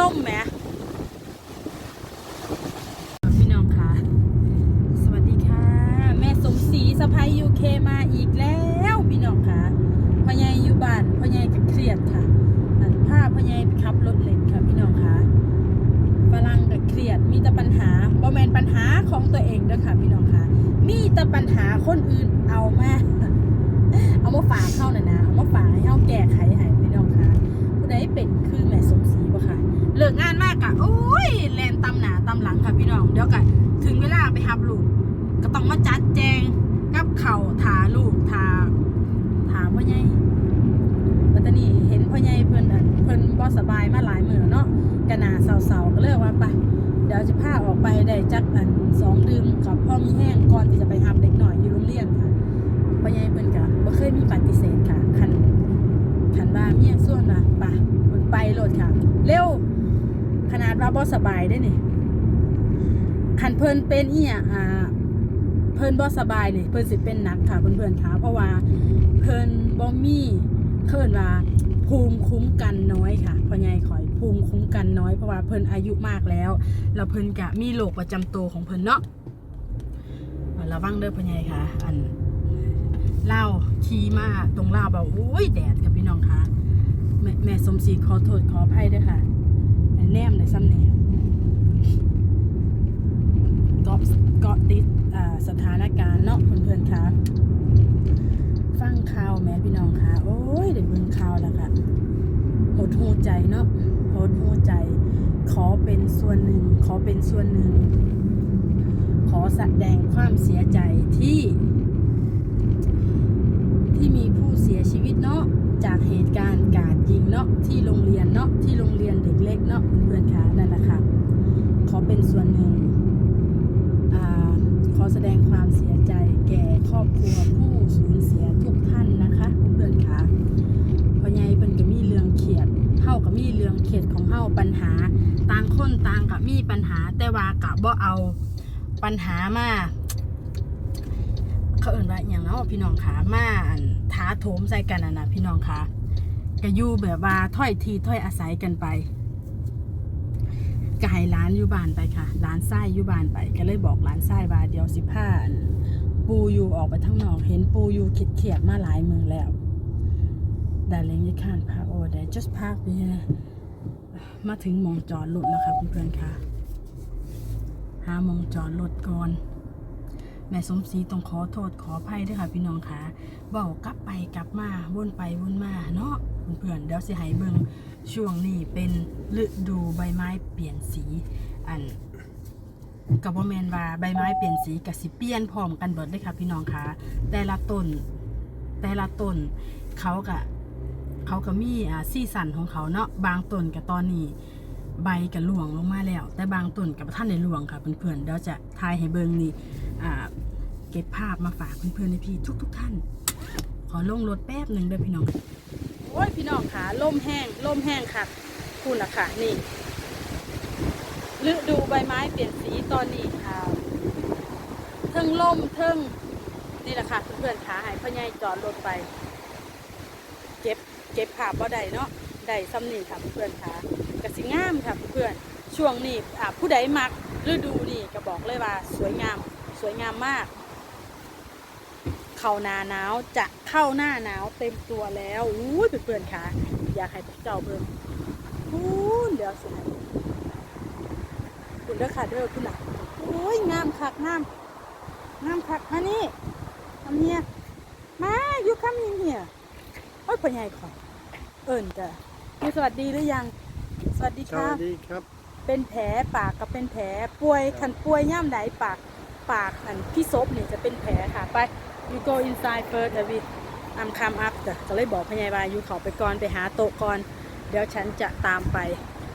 ล่มแหมพี่น้องคะสวัสดีค่ะ แม่สมศรีสะพายยูเคมาอีกแล้วพี่น้องคะพ่อใหญ่อยู่บ้านพ่อใหญ่ก็เครียดค่ะอันผ้าพ่อใหญ่ไปขับรถเล่นค่ะพี่น้องคะฝรั่งก็เครียดมีแต่ปัญหาบ่แมนปัญหาของตัวเองเด้อค่ะพี่น้องคะมีแต่ปัญหาคนอื่นเอามาเอามาฝากเข้าน่ะนะเอามาฝากให้เฮาแก้ไขให้พี่น้องคะผู้ใดเป็นคือแม่ โอ้ยแลนตำหนาตำหลังค่ะพี่น้อง เดี๋ยวกันถึงเวลาไปหับลูก ก็ต้องมาจัดแจงกับเข่าวถาลูกถาถาพ่อใหญ่ปัตตานีเห็นพ่อใหญ่เพิ่นเพิ่นบ่สบายมาหลายมื้อเนาะกะนาเศร้าๆก็เลยว่าไปเดี๋ยวจะพาออกไปได้จักอันสองดื่มกับพ่อมีแห้งก่อนที่จะไปหับเด็กหน่อยอยู่โรงเรียนค่ะพ่อใหญ่เพิ่นก็บ่เคยมีปฏิเสธค่ะคันคันว่าเมียส่วนว่าไปเพิ่นไปโลดค่ะ เร็ว ขนาดว่าบ่สบายได้นี่คันเพิ่นเป็นอีหยังอ่าเพิ่นบ่สบายนี่เพิ่นสิเป็นหนักค่ะเพื่อนๆค่ะเพราะว่าเพิ่นบ่มีเพิ่นว่าภูมิคุ้มกันน้อยค่ะพ่อใหญ่ข่อยภูมิคุ้มกันน้อยเพราะว่าเพิ่นอายุมากแล้ว แล้วเพิ่นก็มีโรคประจำตัวของเพิ่นเนาะระวังเด้อพ่อใหญ่ค่ะ อันเล่าขี่มาตรงเล่าแบบโอ้ยแดดค่ะพี่น้องค่ะแม่แม่สมศรีขอโทษขออภัยด้วยค่ะ แม่แนมได้ซ้ำเนี่ยก็เกาะติดสถานการณ์เนาะเพื่อนๆคะฟังข่าวแม่พี่น้องคะโอ้ยได้เบิ่งข่าวแล้วค่ะหดหูใจเนาะหดหูใจ ขอเป็นส่วนหนึ่ง ขอเป็นส่วนหนึ่ง ขอแสดงความเสียใจที่ ที่มีผู้เสียชีวิตเนาะจากเหตุการณ์การยิงเนาะที่โรงเรียนเนาะที่โรงเรียนเด็ก เนาะเพื่อนคะนั่นแหละค่ะขอเป็นส่วนหนึ่งอขอแสดงความเสียใจแก่ครอบครัวผู้สูญเสียทุกท่านนะคะเพื่อนคะพ่อใหญ่เพิ่นก็มีเรื่องเครียดเฮาก็มีเรื่องเครียดของเฮาปัญหาต่างคนต่างก็มีปัญหาแต่ว่ากะบ่เอาปัญหามาเขาเอิ่นว่าอย่างเนาะพี่น้องขามาท้าโถมใส่กันนะนะพี่น้องขาก็อยู่แบบว่าถ้อยทีถ้อยอาศัยกันไป ก็ให้ร้านอยู่บ้านไปค่ะร้านไส้อยู่บ้านไป ก็เลยบอกร้านไส้ว่าเดี๋ยวสิพานปูอยู่ออกไปทั้งนอกเห็นปูอยู่คิดเขียดมาหลายมือแล้ว Darling you can't park over there just park here มาถึงมองจอดรถแล้วค่ะเพื่อนๆค่ะ หามองจอดรถก่อน แม่สมศรีต้องขอโทษขออภัยด้วยค่ะพี่น้องค่ะเบากลับไปกลับมาวนไปวนมาเนาะ เพื่อนๆเดี๋ยวสิให้เบิ่งช่วงนี้เป็นฤดูใบไม้เปลี่ยนสีอันกับว่าแมนว่าใบไม้เปลี่ยนสีกับสิเปลี่ยนพร้อมกันเบิดเลยค่ะพี่น้องคะแต่ละต้นแต่ละต้นเขากะเขาก็มีอ่าซีสันของเขาเนาะบางต้นกับตอนนี้ ใบกับหลวงลงมาแล้ว แต่บางต้นกับท่านในหลวงค่ะเพื่อนๆเดี๋ยวจะทายให้เบิงนี่อ่าเก็บภาพมาฝากเพื่อนๆในพี่ทุก ๆ ท่าน ขอลงรถแป๊บหนึ่งเด้อพี่น้อง โอ้ยพี่น้องค่ะล่มแห้งล่มแห้งค่ะ คุณล่ะค่ะนี่ฤดูใบไม้เปลี่ยนสีตอนนี้ค่ะเทิงล่มเทิงนี่แหละค่ะเพื่อนๆขาหายพ่อใหญ่จอดรถไป เก็บเก็บภาพว่าใดเนาะได้ซ้ำนี่ค่ะเพื่อนๆค่ะกสิงามค่ะเพื่อนๆช่วงนี้ผู้ใดมักฤดูนี่ก็บอกเลยว่า สวยงามสวยงามมาก เข้าหน้าหนาวจะเข้าหน้าหนาวเต็มตัวแล้วอู้ยเพื่อนๆค่ะ อยากให้พวกเจ้าเบิ่งอู้เดี๋ยวสิให้คุณเด้อค่ะเด้อคุณน่ะโอ้ยงามคักงามงามคักมานี่ทำเนียมาอยู่คำยิงเหียโอ้ยพ่อใหญ่ขอเอิญจ้ะมีสวัสดีหรือยัง สวัสดีสค่ะวัสดีครับ เป็นแผลปากก็เป็นแผลป่วยคันป่วยย่ำไหนปากปากอันพี่ซบเนี่ยจะเป็นแผลค่ะไป you go inside first อวิ I'm come up จ้ะก็เลยบอกพยาบาลยูเขาไปก่อนไปหาโต๊ะก่อน เดี๋ยวฉันจะตามไป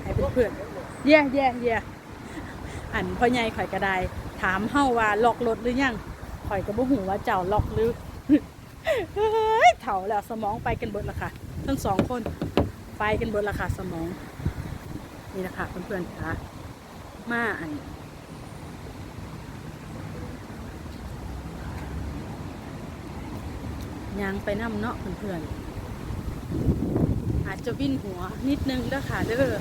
ให้เพื่อนๆเย่เย่เย่อันพ่อใหญ่ข่อยกระไดถามเฮาว่าล็อกรถหรือยังข่อยก็บ่หูว่าเจ้าล็อกหรือเฮ้ยเถ่าแล้วสมองไปกันเบิดละค่ะ ทั้งสองคนไปกันเบิดละค่ะสมอง นี่ละค่ะเพื่อนๆค่ะมาอัน ยางไปน้ำเนาะเพื่อนๆอาจจะวิ่นหัวนิดนึงด้อค่ะเด้อ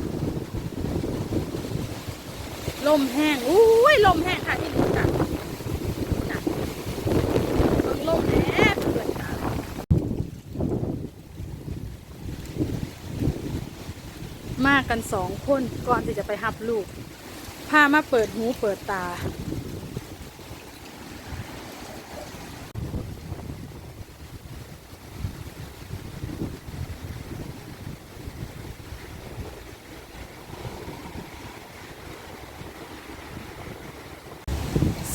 ลมแห้งอุ้ยลมแห้งค่ะที่นี่ค่ะน่ะลมแห้งเพื่อนค่ะมากันสองคนก่อนที่จะไปหับลูกพามาเปิดหูเปิดตา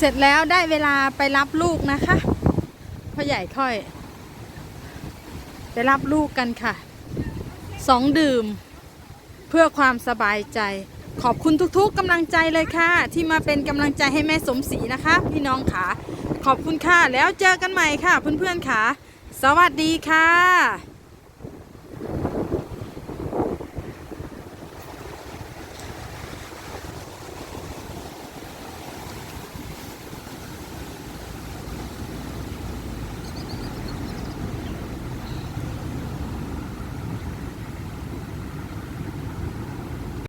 เสร็จแล้วได้เวลาไปรับลูกนะคะพ่อใหญ่ค่อย ไปรับลูกกันค่ะสองดื่ม เพื่อความสบายใจ ขอบคุณทุกๆกำลังใจเลยค่ะ ที่มาเป็นกำลังใจให้แม่สมศรีนะคะ พี่น้องค่ะ ขอบคุณค่ะ แล้วเจอกันใหม่ค่ะ เพื่อนๆค่ะ สวัสดีค่ะ